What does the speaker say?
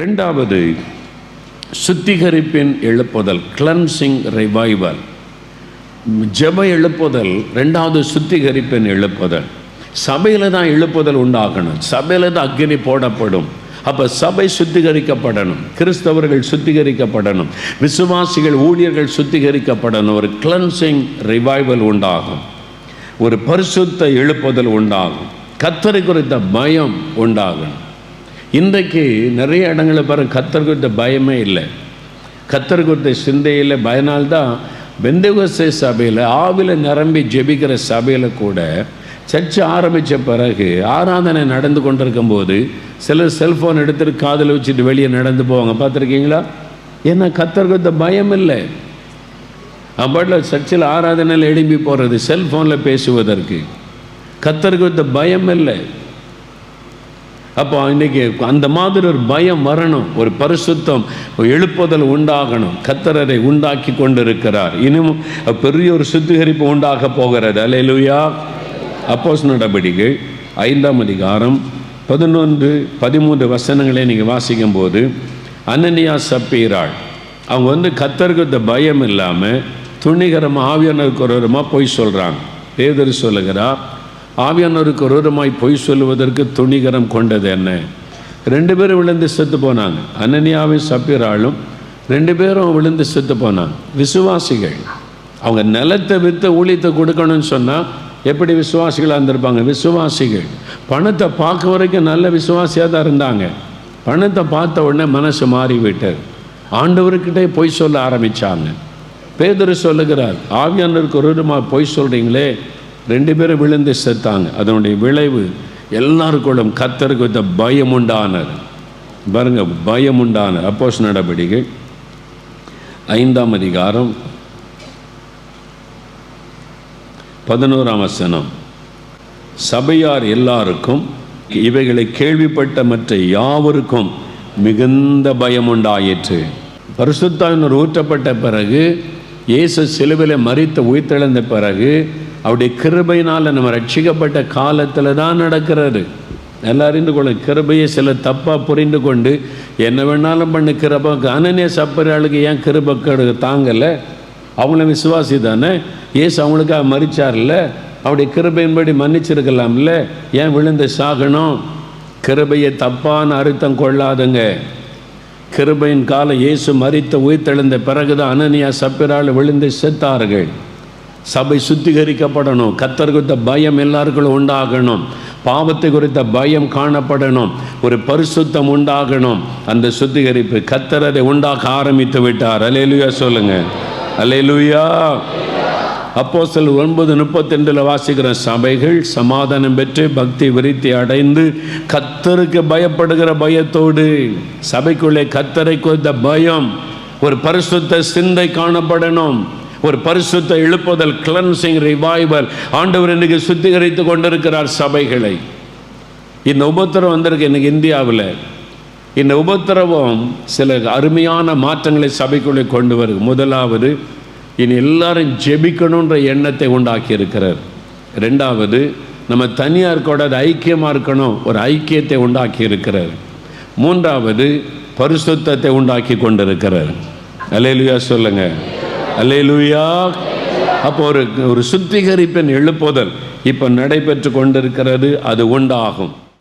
ரெண்டாவது சுத்திகரிப்பின் எழுப்புதல் cleansing revival ஜெப எழுப்புதல் ரெண்டாவது சுத்திகரிப்பின் எழுப்புதல். சபையில் தான் எழுப்புதல் உண்டாகணும். சபையில் தான் அக்னி போடப்படும். அப்போ சபை சுத்திகரிக்கப்படணும். கிறிஸ்தவர்கள் சுத்திகரிக்கப்படணும். விசுவாசிகள் ஊழியர்கள் சுத்திகரிக்கப்படணும். ஒரு கிளன்சிங் ரிவைவல் உண்டாகும். ஒரு பரிசுத்த எழுப்புதல் உண்டாகும். கத்தரை குறித்த பயம் உண்டாகும் இன்றைக்கு நிறைய இடங்களில் பாருங்கள் கத்தர் குறித்த பயமே இல்லை. கத்தர் குறித்த சிந்தையில் பயனால்தான் பெந்தகோசை சபையில் ஆவில நிரம்பி ஜெபிக்கிற சபையில் கூட சர்ச்சை ஆரம்பித்த பிறகு ஆராதனை நடந்து கொண்டிருக்கும் போது சிலர் செல்ஃபோன் எடுத்துட்டு காதில் வச்சுட்டு வெளியே நடந்து போவாங்க. பார்த்துருக்கீங்களா? ஏன்னா கத்தருக்கு இந்த பயம் இல்லை. அப்பாட்டில் சர்ச்சில் ஆராதனையில் எழும்பி போகிறது செல்ஃபோனில் பேசுவதற்கு. கத்தருக்கு இந்த பயம் இல்லை. அப்போ இன்னைக்கு அந்த மாதிரி ஒரு பயம் வரணும் ஒரு பரிசுத்தம் எழுப்புதல் உண்டாகணும். கத்தரரை உண்டாக்கி கொண்டிருக்கிறார். இன்னும் பெரிய ஒரு சுத்திகரிப்பு உண்டாக போகிறது. அலையலுயா அப்போஸ் நடவடிக்கை ஐந்தாம் அதிகாரம் பதினொன்று பதிமூன்று வசனங்களை நீங்கள் வாசிக்கும் போது அனன்யா சப்பீராள் அவங்க வந்து கத்தருக்கு இந்த பயம் இல்லாமல் துணிகரமாக ஆவியானருக்கு ஒருவரமாக போய் சொல்கிறாங்க பேதர் சொல்லுகிறார் ஆவியானவருக்கு ஒருவருமாய் பொய் சொல்லுவதற்கு துணிகரம் கொண்டது என்ன? ரெண்டு பேரும் விழுந்து செத்து போனாங்க. அனனியாவும் சப்பீராளும் ரெண்டு பேரும் விழுந்து செத்து போனாங்க. விசுவாசிகள். அவங்க நிலத்தை விற்று ஊழியத்தை கொடுக்கணும்னு சொன்னால் எப்படி விசுவாசிகளாக இருந்திருப்பாங்க? விசுவாசிகள். பணத்தை பார்க்க வரைக்கும் நல்ல விசுவாசியாக தான் இருந்தாங்க. பணத்தை பார்த்த உடனே மனசு மாறிவிட்டது. ஆண்டவர்கிட்டே பொய் சொல்ல ஆரம்பித்தாங்க பேதர் சொல்லுகிறார் ஆவியானருக்கு ஒரு பொய் சொல்கிறீங்களே ரெண்டு பேரும் விழுந்து செத்தாங்க. அதனுடைய விளைவு எல்லாருக்குள்ளும் கத்தருக்கு இந்த பயம் உண்டானது பாருங்க பயம் உண்டான அப்போஸ் நடவடிக்கை ஐந்தாம் அதிகாரம். பதினோராம் வசனம். சபையார் எல்லாருக்கும் இவைகளை கேள்விப்பட்ட மற்ற யாவருக்கும் மிகுந்த பயம் உண்டாயிற்று பரிசுத்தாவினர் ஊற்றப்பட்ட பிறகு இயேசு சிலுவையில் மறித்து உயிர்த்தெழுந்த பிறகு அவருடைய கிருபையினால் நம்ம ரட்சிக்கப்பட்ட காலத்தில் தான் நடக்கிறது. நல்லா அறிந்து கொள்ள கிருபையை சில தப்பாக புரிந்து கொண்டு என்ன வேணாலும் பண்ணு கிருபை அனநிய சப்பராளுக்கு ஏன் கிருபை தாங்கலை? அவங்கள விசுவாசி தானே ஏசு அவங்களுக்காக மறிச்சார்ல அவருடைய கிருபையின்படி மன்னிச்சிருக்கலாம்ல? ஏன் விழுந்து சாகணும்? கிருபையை தப்பான அர்த்தம் கொள்ளாதுங்க. கிருபையின் காலம் இயேசு மறித்த உயிர்த்தெழுந்த பிறகுதான் அனனியா சப்பிரால் விழுந்து செத்தார்கள். சபை சுத்திகரிக்கப்படணும். கத்தர் குறித்த பயம் எல்லாருக்கும் உண்டாகணும். பாவத்தை குறித்த பயம் காணப்படணும். ஒரு பரிசுத்தம் உண்டாகணும். அந்த சுத்திகரிப்பு கத்தர் அதை உண்டாக்க ஆரம்பித்து விட்டார். அலையலுயா சொல்லுங்க. அலையலுயா அப்போ சில ஒன்பது முப்பத்தெண்டில் வாசிக்கிற சபைகள் சமாதானம் பெற்று பக்தி விருத்தி அடைந்து கத்தருக்கு பயப்படுகிற பயத்தோடு சபைக்குள்ளே கத்தரை குறித்த பயம் ஒரு பரிசுத்த சிந்தை காணப்படணும். ஒரு பரிசுத்த எழுப்புதல் கிளன்சிங் ரிவைவல் ஆண்டவர் இன்றைக்கி சுத்திகரித்து கொண்டிருக்கிறார் சபைகளை. இந்த உபத்திரம் வந்திருக்கு இன்னைக்கு இந்தியாவில். இந்த உபத்திரவம் சில அருமையான மாற்றங்களை சபைக்குள்ளே கொண்டு வருது. முதலாவது இனி எல்லாரும் ஜெபிக்கணுன்ற எண்ணத்தை உண்டாக்கி இருக்கிறார். ரெண்டாவது நம்ம தனியார் கூட அது ஐக்கியமாக இருக்கணும் ஒரு ஐக்கியத்தை உண்டாக்கி இருக்கிறார். மூன்றாவது பரிசுத்தத்தை உண்டாக்கி கொண்டிருக்கிறார். அலையலுயா சொல்லுங்கள் அலையலுயா அப்போ ஒரு ஒரு சுத்திகரிப்பின் எழுப்புதல் இப்போ நடைபெற்று கொண்டிருக்கிறது அது உண்டாகும்.